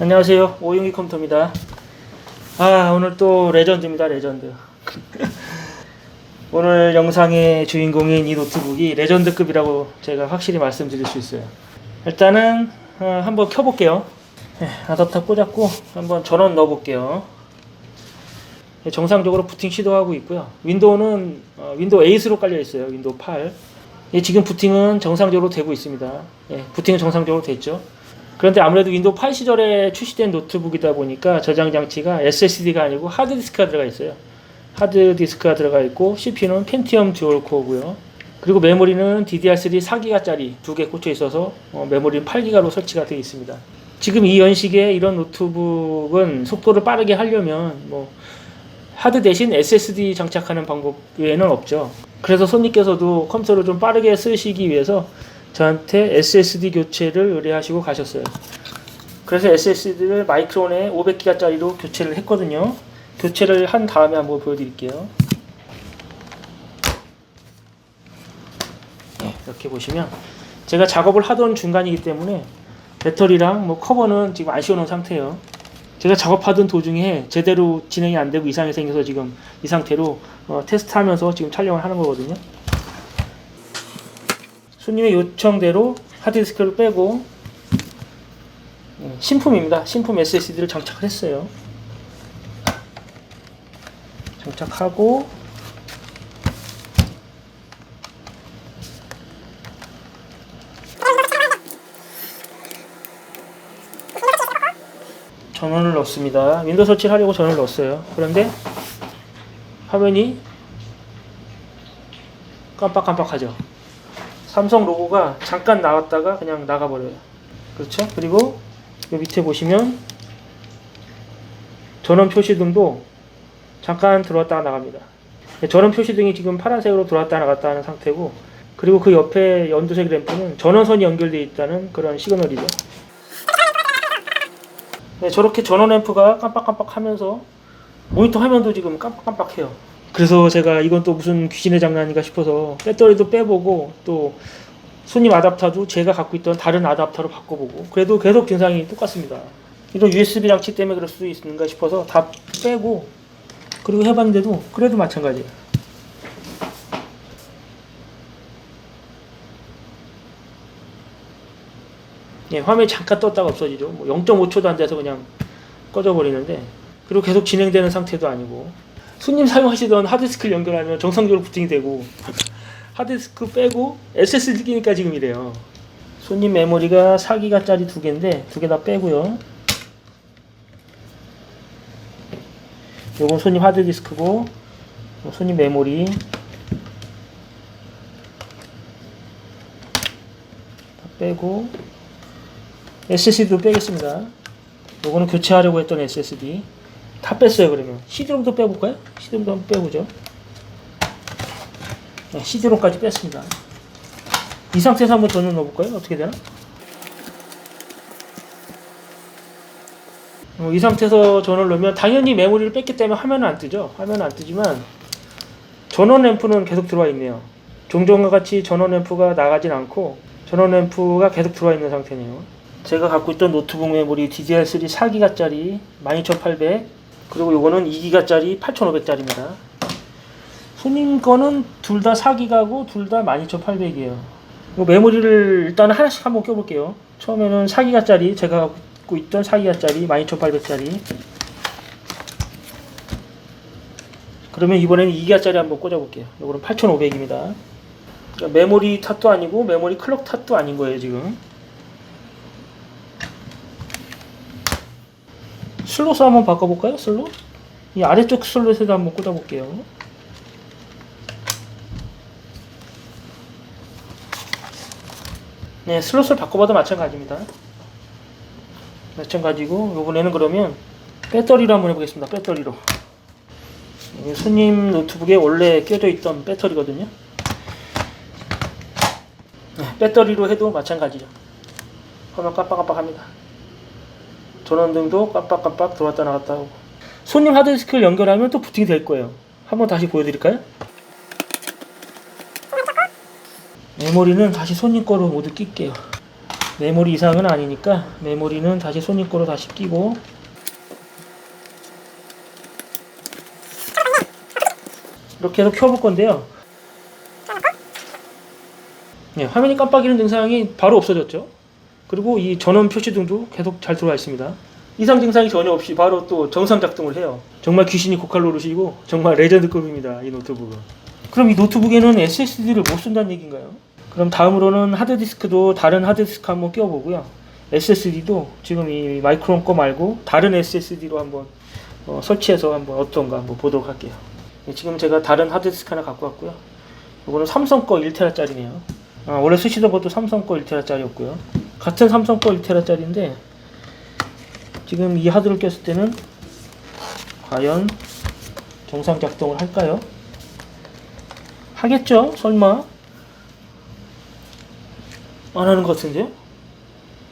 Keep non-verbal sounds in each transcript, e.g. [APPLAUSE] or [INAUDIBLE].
안녕하세요. 오용기 컴퓨터입니다. 아, 오늘 또 레전드입니다, 레전드. [LAUGHS] 오늘 영상의 주인공인 이 노트북이 레전드급이라고 제가 확실히 말씀드릴 수 있어요. 일단은 어, 한번 켜볼게요. 네, 아답터 꽂았고 한번 전원 넣어볼게요. 네, 정상적으로 부팅 시도하고 있고요. 윈도우는 어, 윈도우 8으로 깔려 있어요. 윈도우 8. 예, 지금 부팅은 정상적으로 되고 있습니다. 예, 부팅은 정상적으로 됐죠. 그런데 아무래도 윈도우 8 시절에 출시된 노트북이다 보니까 저장 장치가 SSD가 아니고 하드디스크가 들어가 있어요. 하드디스크가 들어가 있고 CPU는 펜티엄 듀얼 코어고요. 그리고 메모리는 DDR3 4기가짜리 두 개 꽂혀 있어서 어, 메모리는 8기가로 설치가 되어 있습니다. 지금 이 연식의 이런 노트북은 속도를 빠르게 하려면 뭐 하드 대신 SSD 장착하는 방법 외에는 없죠. 그래서 손님께서도 컴퓨터를 좀 빠르게 쓰시기 위해서 저한테 SSD 교체를 의뢰하시고 가셨어요. 그래서 SSD를 마이크론에 500기가짜리로 교체를 했거든요. 교체를 한 다음에 한번 보여드릴게요. 네, 이렇게 보시면 제가 작업을 하던 중간이기 때문에 배터리랑 뭐 커버는 지금 안 씌워놓은 상태예요. 제가 작업하던 도중에 제대로 진행이 안 되고 이상이 생겨서 지금 이 상태로 어, 테스트하면서 지금 촬영을 하는 거거든요. 손님의 요청대로 하드디스크를 빼고 음, 신품입니다. 신품 SSD를 장착을 했어요. 장착하고 전원을 넣습니다. 윈도우 설치를 하려고 전원을 넣었어요. 그런데 화면이 깜빡깜빡하죠. 삼성 로고가 잠깐 나왔다가 그냥 나가버려요. 그렇죠? 그리고 이 밑에 보시면 전원 표시등도 잠깐 들어왔다가 나갑니다. 전원 표시등이 지금 파란색으로 들어왔다 나갔다 하는 상태고 그리고 그 옆에 연두색 램프는 전원선이 연결되어 있다는 그런 시그널이죠. 네, 저렇게 전원 램프가 깜빡깜빡 하면서 모니터 화면도 지금 깜빡깜빡해요. 그래서 제가 이건 또 무슨 귀신의 장난인가 싶어서 배터리도 빼보고 또 손님 아답터도 제가 갖고 있던 다른 아답터로 바꿔보고 그래도 계속 증상이 똑같습니다. 이런 USB 장치 때문에 그럴 수도 있는가 싶어서 다 빼고 그리고 해봤는데도 그래도 마찬가지예요. 예, 화면이 잠깐 떴다가 없어지죠. 뭐 0.5초도 안 돼서 그냥 꺼져 버리는데 그리고 계속 진행되는 상태도 아니고 손님 사용하시던 하드디스크를 연결하면 정상적으로 부팅이 되고 하드디스크 빼고 SSD 끼니까 지금 이래요. 손님 메모리가 4기가짜리 두 개인데 두 개 다 빼고요. 요건 손님 하드디스크고 요 손님 메모리 다 빼고 SSD도 빼겠습니다. 요거는 교체하려고 했던 SSD 다 뺐어요 그러면 CD롬도 빼볼까요? CD롬도 한번 빼보죠. 네, CD롬까지 뺐습니다. 이 상태에서 한번 전원 넣어볼까요? 어떻게 되나? 어, 이 상태에서 전원을 넣으면 당연히 메모리를 뺐기 때문에 화면은 안 뜨죠. 화면은 안 뜨지만 전원 램프는 계속 들어와 있네요. 종종과 같이 전원 램프가 나가진 않고 전원 램프가 계속 들어와 있는 상태네요. 제가 갖고 있던 노트북 메모리 DDR3 4기가짜리 12800 그리고 요거는 2기가짜리 8500짜리입니다. 손님 거는 둘 다 4기가고 둘 다 12800이에요. 메모리를 일단 하나씩 한번 껴볼게요. 처음에는 4기가짜리 제가 갖고 있던 4기가짜리 12800짜리 그러면 이번에는 2기가짜리 한번 꽂아볼게요. 요거는 8500입니다. 그러니까 메모리 탓도 아니고 메모리 클럭 탓도 아닌 거예요 지금. 슬롯을 한번 바꿔볼까요? 슬롯? 이 아래쪽 슬롯에도 한번 꽂아볼게요. 네, 슬롯을 바꿔봐도 마찬가지입니다. 마찬가지고 요번에는 그러면 배터리로 한번 해보겠습니다. 배터리로. 이게 손님 노트북에 원래 껴져 있던 배터리거든요. 네, 배터리로 해도 마찬가지죠. 화면 깜빡깜빡합니다. 전원등도 깜빡깜빡 들어왔다 나갔다 하고 손님 하드디스크를 연결하면 또 부팅이 될 거예요 한번 다시 보여드릴까요? 메모리는 다시 손님 거로 모두 낄게요 메모리 이상은 아니니까 메모리는 다시 손님 거로 다시 끼고 이렇게 해서 켜볼 건데요. 네, 화면이 깜빡이는 증상이 바로 없어졌죠. 그리고 이 전원 표시 등도 계속 잘 들어와 있습니다. 이상 증상이 전혀 없이 바로 또 정상 작동을 해요. 정말 귀신이 고칼 노릇이고 정말 레전드급입니다. 이 노트북은. 그럼 이 노트북에는 SSD를 못 쓴다는 얘기인가요? 그럼 다음으로는 하드디스크도 다른 하드디스크 한번 끼워보고요. SSD도 지금 이 마이크론 거 말고 다른 SSD로 한번 어, 설치해서 한번 어떤가 한번 보도록 할게요. 네, 지금 제가 다른 하드디스크 하나 갖고 왔고요. 이거는 삼성 거 1테라짜리네요. 아, 원래 쓰시던 것도 삼성 거 1테라짜리였고요. 같은 삼성 거 1테라짜리인데 지금 이 하드를 꼈을 때는 과연 정상 작동을 할까요? 하겠죠? 설마? 안 하는 것 같은데요?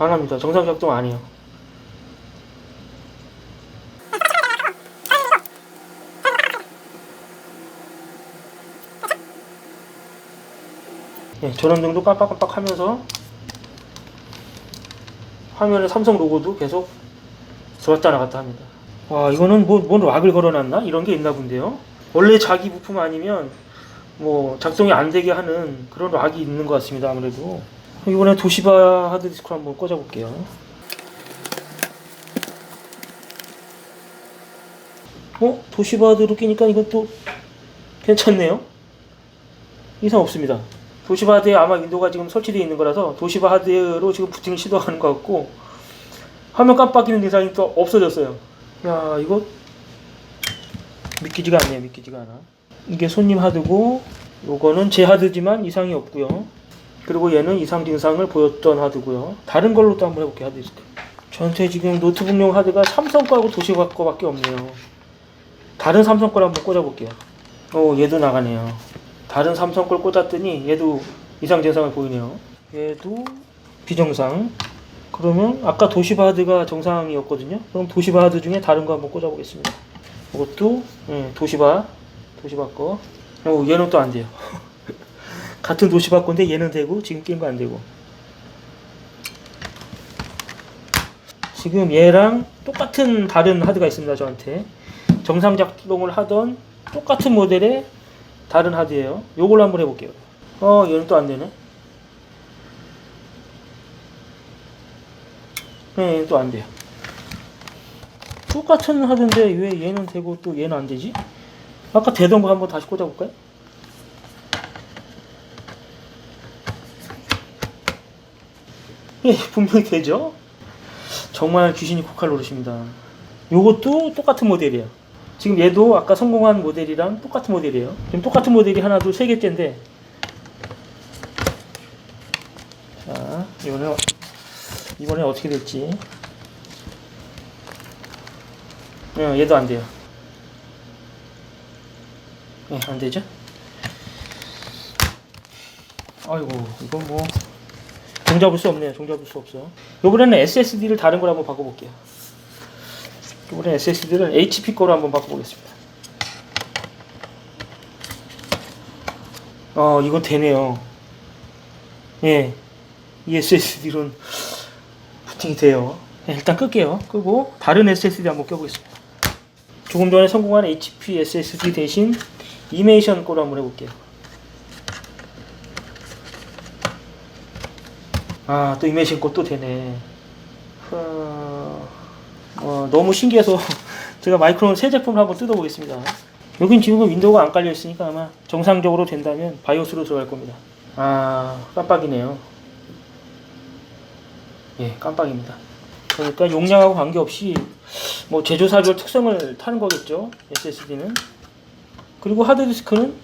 안 합니다. 정상 작동 안 해요. 네, 전원 등도 깜빡깜빡 하면서 화면에 삼성 로고도 계속 들어왔다 나갔다 합니다. 와 이거는 뭐, 뭔 락을 걸어놨나? 이런 게 있나 본데요. 원래 자기 부품 아니면 뭐 작동이 안 되게 하는 그런 락이 있는 것 같습니다. 아무래도 이번에 도시바 하드디스크 한번 꽂아볼게요. 어? 도시바 하드로 끼니까 이것도 괜찮네요. 이상 없습니다. 도시바 하드에 아마 윈도우가 지금 설치되어 있는 거라서 도시바 하드로 지금 부팅을 시도하는 것 같고 화면 깜빡이는 이상이 또 없어졌어요. 야 이거 믿기지가 않네요. 믿기지가 않아. 이게 손님 하드고 요거는 제 하드지만 이상이 없고요. 그리고 얘는 이상 증상을 보였던 하드고요. 다른 걸로 또 한번 해볼게요. 하드디스크. 저한테 지금 노트북용 하드가 삼성 거하고 도시바 거밖에 없네요. 다른 삼성 거를 한번 꽂아볼게요. 어 얘도 나가네요. 다른 삼성 걸 꽂았더니 얘도 이상 증상을 보이네요. 얘도 비정상. 그러면 아까 도시바 하드가 정상이었거든요. 그럼 도시바 하드 중에 다른 거 한번 꽂아보겠습니다. 이것도 예, 도시바 도시바 거. 어, 얘는 또 안 돼요. [LAUGHS] 같은 도시바 건데 얘는 되고 지금 낀 거 안 되고. 지금 얘랑 똑같은 다른 하드가 있습니다. 저한테 정상 작동을 하던 똑같은 모델의 다른 하드예요. 요걸로 한번 해볼게요. 어, 얘는 또 안 되네. 네, 또안 돼요. 똑같은 하드인데 왜 얘는 되고 또 얘는 안 되지? 아까 되던 거 한번 다시 꽂아볼까요? 예, [LAUGHS] 분명히 되죠? 정말 귀신이 코칼 노릇입니다. 요것도 똑같은 모델이에요. 지금 얘도 아까 성공한 모델이랑 똑같은 모델이에요. 지금 똑같은 모델이 하나, 둘, 세 개째인데. 자, 이번에, 이번에 어떻게 될지. 어, 얘도 안 돼요. 예, 안 되죠? 아이고, 이건 뭐, 종잡을 수 없네요. 종잡을 수 없어. 요번에는 SSD를 다른 걸 한번 바꿔볼게요. 이번에 SSD를 HP 거로 한번 바꿔보겠습니다. 어, 이거 되네요. 예. 이 SSD로는 부팅이 돼요. 예, 일단 끌게요. 끄고 다른 SSD 한번 껴보겠습니다. 조금 전에 성공한 HP SSD 대신 이메이션 거로 한번 해볼게요. 아, 또 이메이션 거또 되네. 너무 신기해서 [LAUGHS] 제가 마이크론 새 제품을 한번 뜯어보겠습니다. 여긴 지금 윈도우가 안 깔려 있으니까 아마 정상적으로 된다면 바이오스로 들어갈 겁니다. 아, 깜빡이네요. 예, 깜빡입니다. 그러니까 용량하고 관계없이 뭐 제조사별 특성을 타는 거겠죠. SSD는. 그리고 하드디스크는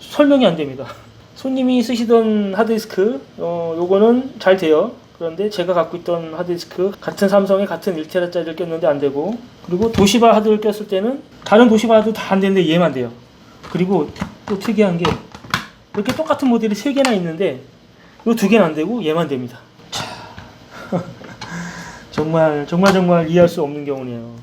설명이 안 됩니다. [LAUGHS] 손님이 쓰시던 하드디스크, 어, 요거는 잘 돼요. 그런데 제가 갖고 있던 하드디스크 같은 삼성에 같은 1테라짜리를 꼈는데 안 되고 그리고 도시바 하드를 꼈을 때는 다른 도시바 하드 다 안 되는데 얘만 돼요. 그리고 또 특이한 게 이렇게 똑같은 모델이 세 개나 있는데 요두 개는 안 되고 얘만 됩니다. 자, [LAUGHS] 정말 정말 정말 이해할 수 없는 경우네요.